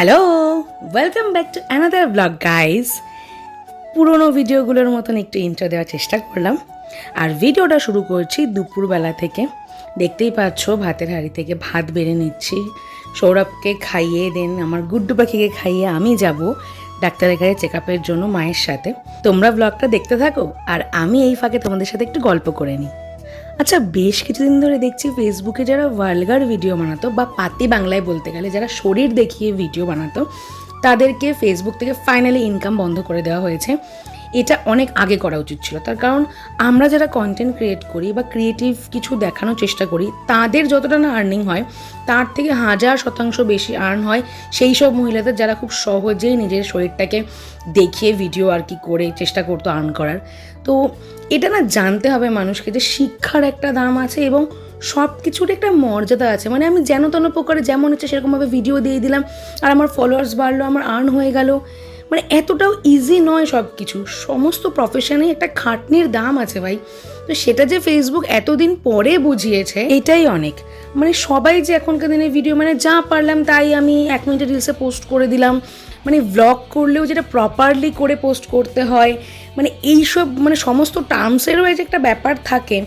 Hello welcome back to another blog guys পুরোনো ভিডিওগুলোর মতন একটু ইন্ট্রো দেওয়ার চেষ্টা করলাম। আর ভিডিওটা শুরু করছি দুপুরবেলা থেকে। দেখতেই পাচ্ছ, ভাতের হাঁড়ি থেকে ভাত বেড়ে নিচ্ছি। সৌরভকে খাইয়ে দেন, আমার গুড্ডু পাখিকে খাইয়ে আমি যাব ডাক্তারের কাছে চেক আপের জন্য মায়ের সাথে। তোমরা ব্লগটা দেখতে থাকো, আর আমি এই ফাঁকে তোমাদের সাথে একটু গল্প করে নিই। আচ্ছা বেশ কিছুদিন ধরে দেখছি ফেসবুকে যারা ভালগার ভিডিও বানাতো বা পাতি বাংলায় বলতে গেলে, যারা শরীর দেখিয়ে ভিডিও বানাতো, তাদেরকে ফেসবুক থেকে ফাইনালি ইনকাম বন্ধ করে দেওয়া হয়েছে। এটা অনেক আগে করা উচিত ছিল। তার কারণ আমরা যারা কন্টেন্ট ক্রিয়েট করি বা ক্রিয়েটিভ কিছু দেখানোর চেষ্টা করি, তাদের যতটা না আর্নিং হয়, তার থেকে হাজার শতাংশ বেশি আর্ন হয় সেই সব মহিলাদের যারা খুব সহজেই নিজের শরীরটাকে দেখিয়ে ভিডিও আর কি করে চেষ্টা করতো আর্ন করার। তো এটা না জানতে হবে মানুষকে যে শিক্ষার একটা দাম আছে এবং সব কিছুর একটা মর্যাদা আছে। মানে আমি যেন তেন প্রকারে যেমন হচ্ছে সেরকমভাবে ভিডিও দিয়ে দিলাম, আর আমার ফলোয়ার্স বাড়লো, আমার আর্ন হয়ে গেল। মানে এতটাও ইজি নয় সব কিছু সমস্ত প্রফেশনে একটা খাটনির দাম আছে ভাই। তো সেটা যে ফেসবুক এতদিন পরে বুঝিয়েছে, এটাই অনেক। মানে সবাই যে এখনকার দিনে ভিডিও মানে যা পারলাম তাই আমি এক মিনিটের রিলসে পোস্ট করে দিলাম। মানে ভ্লগ করলেও যেটা প্রপারলি করে পোস্ট করতে হয়। মানে এইসব মানে সমস্ত টার্মসেরও যে একটা ব্যাপার থাকে।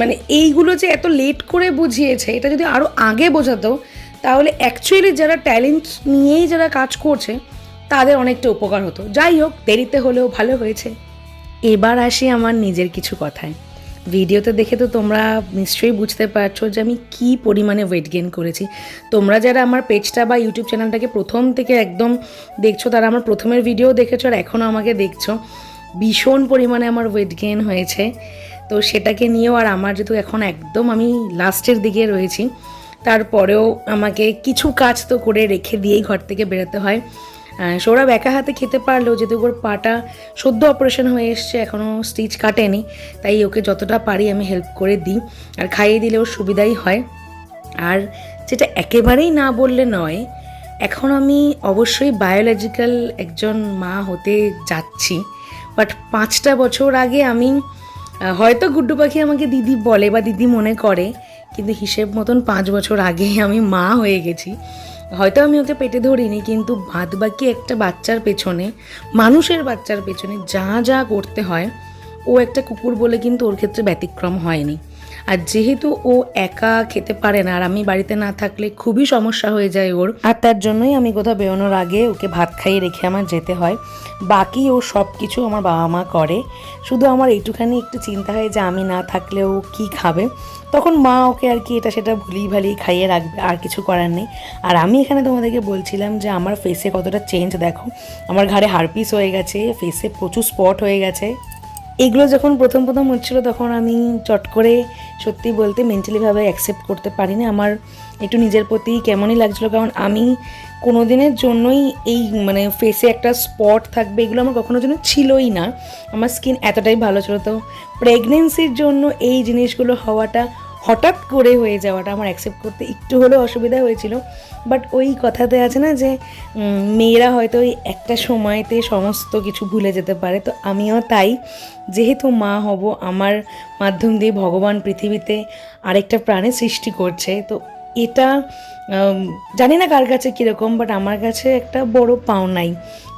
মানে এইগুলো যে এত লেট করে বুঝিয়েছে, এটা যদি আরও আগে বোঝাতো, তাহলে অ্যাকচুয়ালি যারা ট্যালেন্ট নিয়েই যারা কাজ করছে তাদের অনেকটা উপকার হতো। যাই হোক, দেরিতে হলেও ভালো হয়েছে। এবার আসি আমার নিজের কিছু কথায়। ভিডিওতে দেখে তো তোমরা নিশ্চয়ই বুঝতে পারছ যে আমি কি পরিমাণে ওয়েট গেইন করেছি। তোমরা যারা আমার পেজটা বা ইউটিউব চ্যানেলটাকে প্রথম থেকে একদম দেখছ, তারা আমার প্রথমের ভিডিও দেখেছ আর এখনও আমাকে দেখছ, ভীষণ পরিমাণে আমার ওয়েট গেইন হয়েছে। তো সেটাকে নিয়েও আর আমার যেহেতু এখন একদম আমি লাস্টের দিকে রয়েছি, তারপরেও আমাকে কিছু কাজ তো করে রেখে দিয়েই ঘর থেকে বেরোতে হয়। সৌরভ একা হাতে খেতে পারলেও যেহেতু ওর পাটা সদ্য অপারেশন হয়ে এসছে এখনও স্টিচ কাটেনি, তাই ওকে যতটা পারি আমি হেল্প করে দিই। আর খাইয়ে দিলে ওর সুবিধাই হয়। আর যেটা একেবারেই না বললে নয়, এখন আমি অবশ্যই বায়োলজিক্যাল একজন মা হতে যাচ্ছি। বাট পাঁচটা বছর আগে আমি হয়তো গুড্ডু পাখি আমাকে দিদি বলে বা দিদি মনে করে, কিন্তু হিসেব মতন পাঁচ বছর আগে আমি মা হয়ে গেছি। হয়তো আমি ওকে পেটে ধরিনি, কিন্তু বাদ বাকি একটা বাচ্চার পেছনে, মানুষের বাচ্চার পেছনে যা যা করতে হয়, ও একটা কুকুর বলে কিন্তু ওর ক্ষেত্রে ব্যতিক্রম হয়নি। আর যেহেতু ও একা খেতে পারে না, আর আমি বাড়িতে না থাকলে খুবই সমস্যা হয়ে যায় ওর। আর তার জন্যই আমি কোথাও বেরোনোর আগে ওকে ভাত খাইয়ে রেখে আমার যেতে হয়। বাকি ও সব কিছু আমার বাবা মা করে। শুধু আমার এইটুখানি একটু চিন্তা হয় যে আমি না থাকলে ও কী খাবে। তখন মা ওকে আর কি এটা সেটা ভুলিয়ে ভালিয়ে খাইয়ে রাখবে, আর কিছু করার নেই। আর আমি এখানে তোমাদেরকে বলছিলাম যে আমার ফেসে কতটা চেঞ্জ দেখো। আমার ঘাড়ে হারপিস হয়ে গেছে ফেসে প্রচুর স্পট হয়ে গেছে। এগুলো যখন প্রথম প্রথম হচ্ছিল তখন আমি চট করে সত্যি বলতে মেন্টালিভাবে অ্যাকসেপ্ট করতে পারি না আমার একটু নিজের প্রতি কেমনই লাগছিল, কারণ আমি কোনো দিনের জন্যই এই মানে ফেসে একটা স্পট থাকবে এগুলো আমার কখনো জন্য ছিলই না। আমার স্কিন এতটাই ভালো ছিল। তো প্রেগনেন্সির জন্য এই জিনিসগুলো হওয়াটা হঠাৎ করে হয়ে যাওয়াটা আমার অ্যাকসেপ্ট করতে একটু হলেও অসুবিধা হয়েছিল। বাট ওই কথাতে আছে না যে মেয়েরা হয়তো ওই একটা সময়তে সমস্ত কিছু ভুলে যেতে পারে। তো আমিও তাই, যেহেতু মা হব, আমার মাধ্যম দিয়ে ভগবান পৃথিবীতে আরেকটা প্রাণের সৃষ্টি করছে, তো এটা জানি না কার কাছে কীরকম বাট আমার কাছে একটা বড় পাওনাই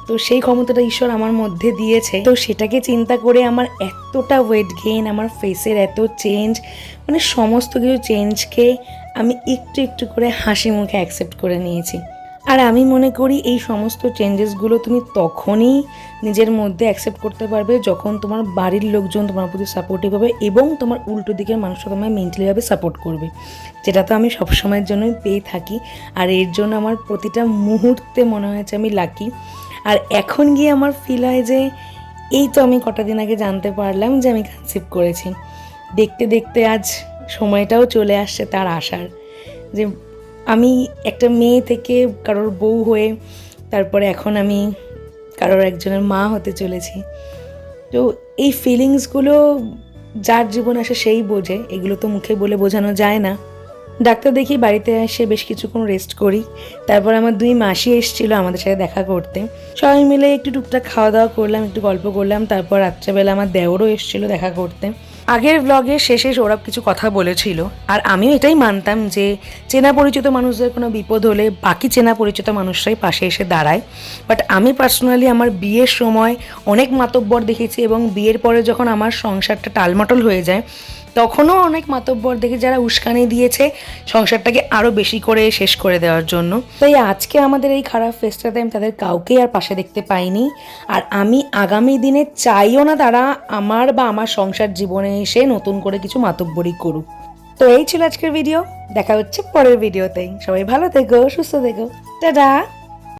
তো সেই ক্ষমতাটা ঈশ্বর আমার মধ্যে দিয়েছে। তো সেটাকে চিন্তা করে আমার এতটা ওয়েট গেইন আমার ফেসের এত চেঞ্জ মানে সমস্ত কিছু চেঞ্জকে আমি একটু একটু করে হাসি মুখে অ্যাকসেপ্ট করে নিয়েছি। আর আমি মনে করি এই সমস্ত চেঞ্জেসগুলো তুমি তখনই নিজের মধ্যে অ্যাকসেপ্ট করতে পারবে যখন তোমার বাড়ির লোকজন তোমার প্রতি সাপোর্টিভ হবে এবং তোমার উল্টো দিকের মানুষরা তোমায় মেন্টালিভাবে সাপোর্ট করবে। যেটা তো আমি সবসময়ের জন্যই পেয়ে থাকি। আর এর জন্য আমার প্রতিটা মুহূর্তে মনে হয়েছে আমি লাকি আর এখন গিয়ে আমার ফিল হয় যে এই তো আমি কটা দিন আগে জানতে পারলাম যে আমি কনসিভ করেছি। দেখতে দেখতে আজ সময়টাও চলে আসছে তার আসার যে আমি একটা মেয়ে থেকে কারোর বউ হয়ে তারপরে এখন আমি কারোর একজনের মা হতে চলেছি। তো এই ফিলিংসগুলো যার জীবন আসে সেই বোঝে। এগুলো তো মুখে বলে বোঝানো যায় না। ডাক্তার দেখি বাড়িতে এসে বেশ কিছুক্ষণ রেস্ট করি। তারপর আমার দুই মাসি এসেছিল আমাদের সাথে দেখা করতে। সবাই মিলে একটু টুকটাক খাওয়া দাওয়া করলাম, একটু গল্প করলাম। তারপর রাত্রেবেলা আমার দেওরও এসেছিল দেখা করতে। আগের ব্লগের শেষে সৌরভ কিছু কথা বলেছিল, আর আমিও এটাই মানতাম যে চেনা পরিচিত মানুষদের কোনো বিপদ হলে বাকি চেনা পরিচিত মানুষরাই পাশে এসে দাঁড়ায়। বাট আমি পার্সোনালি আমার বিয়ের সময় অনেক মাতব্বর দেখেছি এবং বিয়ের পরে যখন আমার সংসারটা টালমাটল হয়ে যায় তখনও অনেক মাতব্বর দেখে যারা উস্কানি দিয়েছে সংসারটাকে আরও বেশি করে শেষ করে দেওয়ার জন্য। তাই আজকে আমাদের এই খারাপ ফেস্টাতে আমি তাদের কাউকেই আর পাশে দেখতে পাইনি। আর আমি আগামী দিনে চাইও না তারা আমার বা আমার সংসার জীবনে এসে নতুন করে কিছু মাতব্বরি করুক। তো এই ছিল আজকের ভিডিও দেখা হচ্ছে পরের ভিডিওতেই সবাই ভালো থেকো, সুস্থ থেকো। টাটা!